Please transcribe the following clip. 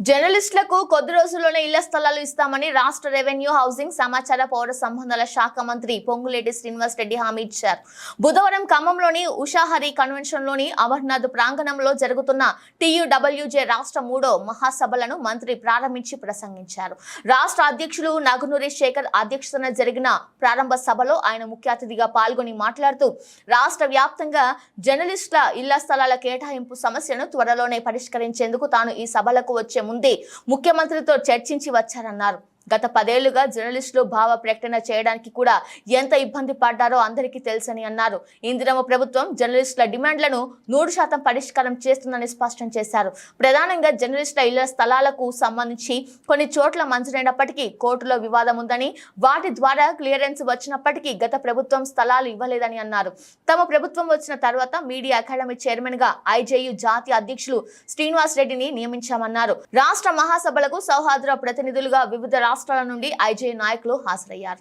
జర్నలిస్టులకు కొద్ది రోజుల్లోనే ఇళ్ళ స్థలాలు ఇస్తామని రాష్ట్ర రెవెన్యూ హౌసింగ్ సమాచార పౌర సంబంధాల శాఖ మంత్రి పొంగులేటి శ్రీనివాస్ రెడ్డి హామీ ఇచ్చారు. బుధవారం ఖమ్మంలోని ఉషాహరి కన్వెన్షన్లోని అమర్నాథ్ ప్రాంగణంలో జరుగుతున్న టీయూడబ్ల్యూజే రాష్ట్ర మూడో మహాసభలను మంత్రి ప్రారంభించి ప్రసంగించారు. రాష్ట్ర అధ్యక్షులు నగనూరి శేఖర్ అధ్యక్షతన జరిగిన ప్రారంభ సభలో ఆయన ముఖ్య అతిథిగా పాల్గొని మాట్లాడుతూ రాష్ట్ర వ్యాప్తంగా జర్నలిస్టుల ఇళ్ళ స్థలాల కేటాయింపు సమస్యను త్వరలోనే పరిష్కరించేందుకు తాను ఈ సభలకు వచ్చే ముందే ముఖ్యమంత్రితో చర్చించి వచ్చారన్నారు. గత పదేళ్ళుగా జర్నలిస్టులు భావ ప్రకటన చేయడానికి కూడా ఎంత ఇబ్బంది పడ్డారో అందరికీ తెలుసని అన్నారు. ఇందిరమ్మ ప్రభుత్వం జర్నలిస్టుల డిమాండ్లను నూరు శాతం పరిష్కారం చేస్తుందని స్పష్టం చేశారు. ప్రధానంగా జర్నలిస్టుల ఇళ్ళ స్థలాలకు సంబంధించి కొన్ని చోట్ల మంజూరైనప్పటికీ కోర్టులో వివాదం ఉందని వాటి ద్వారా క్లియరెన్స్ వచ్చినప్పటికీ గత ప్రభుత్వం స్థలాలు ఇవ్వలేదని అన్నారు. తమ ప్రభుత్వం వచ్చిన తర్వాత మీడియా అకాడమీ చైర్మన్గా ఐజేయు జాతీయ అధ్యక్షులు శ్రీనివాస్ రెడ్డిని నియమించామన్నారు. రాష్ట్ర మహాసభలకు సౌహార్ద ప్రతినిధులుగా వివిధ రాష్ట్రాల నుండి ఐజే నాయకులు హాజరయ్యారు.